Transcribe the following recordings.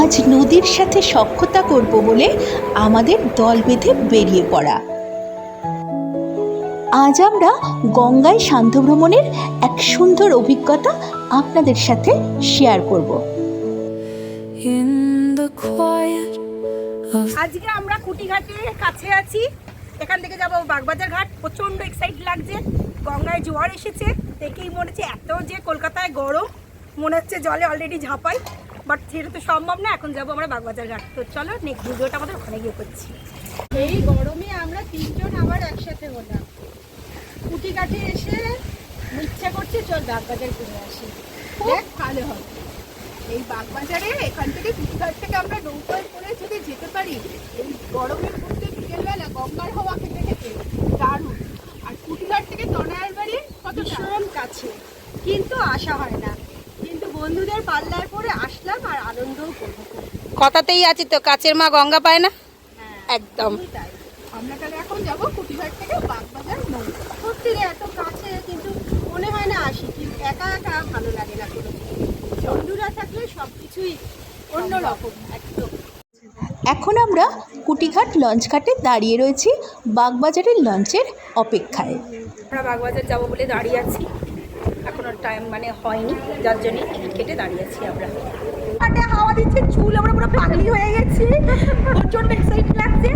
আজ নদীর সাথে সখ্যতা করব বলে আমাদের দল বেঁধে বেরিয়ে পড়া। আজ আমরা গঙ্গায় শান্ত ভ্রমণের এক সুন্দর অভিজ্ঞতা আপনাদের সাথে শেয়ার করব। আজকে আমরা কুটিঘাটের কাছে আছি। এখান থেকে যাব বাগবাজার ঘাট। প্রচণ্ড এক্সাইট লাগছে। গঙ্গায় জোয়ার এসেছে। দেখেই মনে হচ্ছে এত যে কলকাতায় গরম মনে হচ্ছে জলে অলরেডি ঝাঁপাই। বাট সেটা তো সম্ভব না এখন যাব আমরা বাগবাজার ঘাট। তো চলো নেক্সট ভিডিওটা আমাদের ওখানে গিয়ে করছি। এই গরমে আমরা তিনজন আবার একসাথে হলাম। কুটিঘাটে এসে ইচ্ছা করছে চল বাগবাজার ঘুরে আসি। দেখ। ভালো হবে। এই বাগবাজারে এখান থেকে কুটিঘাট থেকে আমরা নৌকায় করে যদি যেতে পারি এই গরমের মধ্যে বিকেলবেলা গঙ্গার হাওয়া খেতে খেতে দারুণ। আর কুটিঘাট থেকে তনায়ার বাড়ি কত ভীষণ কাছে। কিন্তু আসা হয় না। কিন্তু বন্ধুদের পাল্লার পরে করব কথাতেই আছি তো কাছের মা গঙ্গা পায় না? হ্যাঁ একদম। তাই। আমরা তাহলে এখন যাব কুটিঘাট থেকে বাগবাজার সত্যি এত কাছে কিন্তু মনে হয় না আসি কিন্তু একা একা ভালো লাগে না কোনো বন্ধুরা থাকলে সব কিছুই অন্যরকম একদম। এখন আমরা কুটিঘাট লঞ্চ ঘাটে দাঁড়িয়ে রয়েছি বাগবাজারের লঞ্চের অপেক্ষায়। আমরা বাগবাজার যাব বলে দাঁড়িয়ে আছি। এখনও টাইম মানে হয়নি যার জন্য টিকিট কেটে দাঁড়িয়ে আছি আমরা। হাটে হাওয়া দিচ্ছে, চুল আমরা পুরো পাগলি হয়ে গেছি। প্রচণ্ড এক্সাইট লাগছে।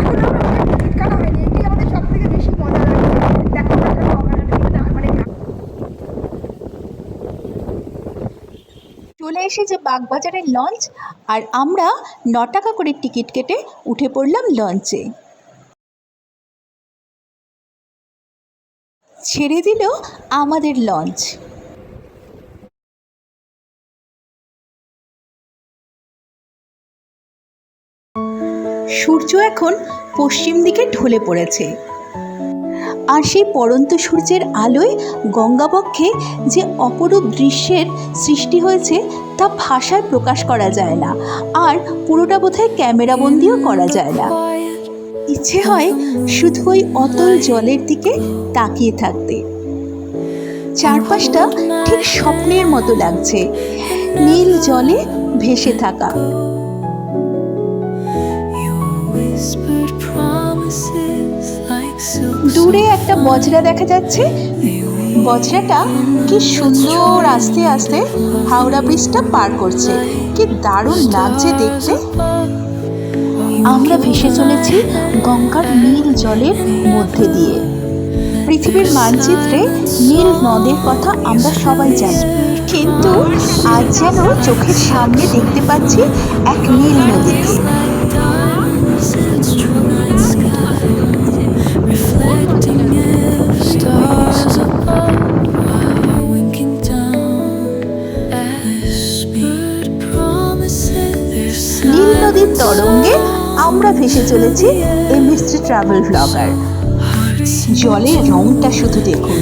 এখন আমরা টিকিট কাটা হয়নি এটাই আমাদের সব থেকে বেশি মজা লাগছে। দেখো মানে চলে এসেছে বাগবাজারের লঞ্চ, আর আমরা ন টাকা করে টিকিট কেটে উঠে পড়লাম লঞ্চে। ছেড়ে দিল আমাদের লঞ্চ। সূর্য এখন পশ্চিম দিকে ঢলে পড়েছে। আর সেই পড়ন্ত সূর্যের আলোয় গঙ্গাবক্ষে যে অপরূপ দৃশ্যের সৃষ্টি হয়েছে, তা ভাষায় প্রকাশ করা যায় না। আর পুরোটা বোধহয় ক্যামেরাবন্দিও করা যায় না। ইচ্ছে হয় শুধু ওই অতল জলের দিকে তাকিয়ে থাকতে। চারপাশটা ঠিক স্বপ্নের মতো লাগছে। নীল জলে ভেসে থাকা। দূরে একটা বজরা দেখা যাচ্ছে। বজরাটা কি সুন্দর আস্তে আস্তে হাওড়া ব্রিজটা পার করছে। কি দারুণ লাগছে দেখতে। আমরা ভেসে চলেছি গঙ্গার নীল জলের মধ্যে দিয়ে। পৃথিবীর মানচিত্রে নীল নদের কথা আমরা সবাই জানি। কিন্তু আজ যেন চোখের সামনে দেখতে পাচ্ছি এক নীল নদীকে। আমরা ভেসে চলেছি এমএসটি ট্রাভেল ব্লগার জলের রংটা শুধু দেখুন,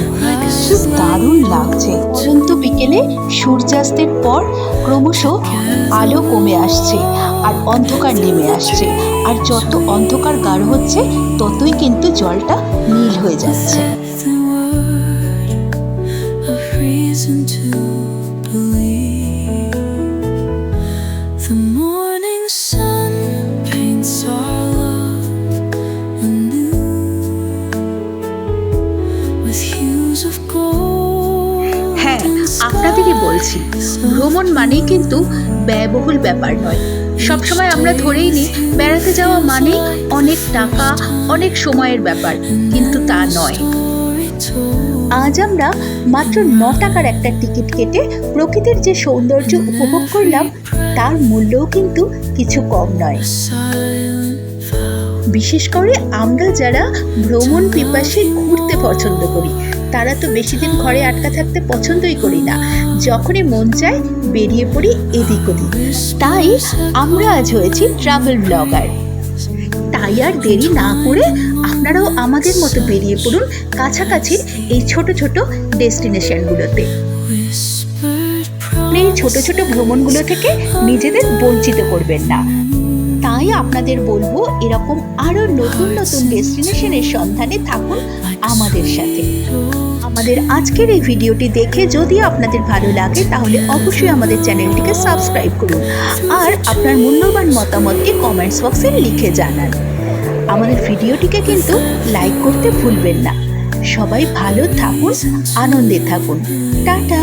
কি দারুণ লাগছে। পরন্ত বিকেলে সূর্যাস্তের পর ক্রমশ আলো কমে আসছে আর অন্ধকার নেমে আসছে। আর যত অন্ধকার গাঢ় হচ্ছে, ততই কিন্তু জলটা নীল হয়ে যাচ্ছে। Reason to believe. আপনাদেরই বলছি। ভ্রমণ মানেই কিন্তু ব্যয়বহুল ব্যাপার নয়। সবসময় আমরা ধরেই নিই, বেড়াতে যাওয়া মানেই অনেক টাকা, অনেক সময়ের ব্যাপার, কিন্তু তা নয়। আজ আমরা মাত্র ন টাকার একটা টিকিট কেটে প্রকৃতির যে সৌন্দর্য উপভোগ করলাম, তার মূল্যও কিন্তু কিছু কম নয়। বিশেষ করে আমরা যারা ভ্রমণ পিপাসে ঘুরতে পছন্দ করি তারা তো বেশি দিন ঘরে আটকা থাকতে পছন্দই করি না। যখনই মন চায় বেরিয়ে পড়ি এদিক ওদিক। তাই আমরা আজ হয়েছি ট্রাভেল ব্লগার তাই আর দেরি না করে আপনারাও আমাদের মতো বেরিয়ে পড়ুন কাছাকাছি এই ছোট ছোট ডেস্টিনেশনগুলোতে। এই ছোট ছোট ভ্রমণগুলো থেকে নিজেদের বঞ্চিত করবেন না। তাই আপনাদের বলব, এরকম আরও নতুন নতুন ডেস্টিনেশনের সন্ধানে থাকুন আমাদের সাথে। আমাদের আজকের এই ভিডিওটি দেখে যদি আপনাদের ভালো লাগে, তাহলে অবশ্যই আমাদের চ্যানেলটিকে সাবস্ক্রাইব করুন আর আপনার মূল্যবান মতামতটি কমেন্টস বক্সে লিখে জানান। আমাদের ভিডিওটিকে কিন্তু লাইক করতে ভুলবেন না। সবাই ভালো থাকুন, আনন্দে থাকুন। টাটা!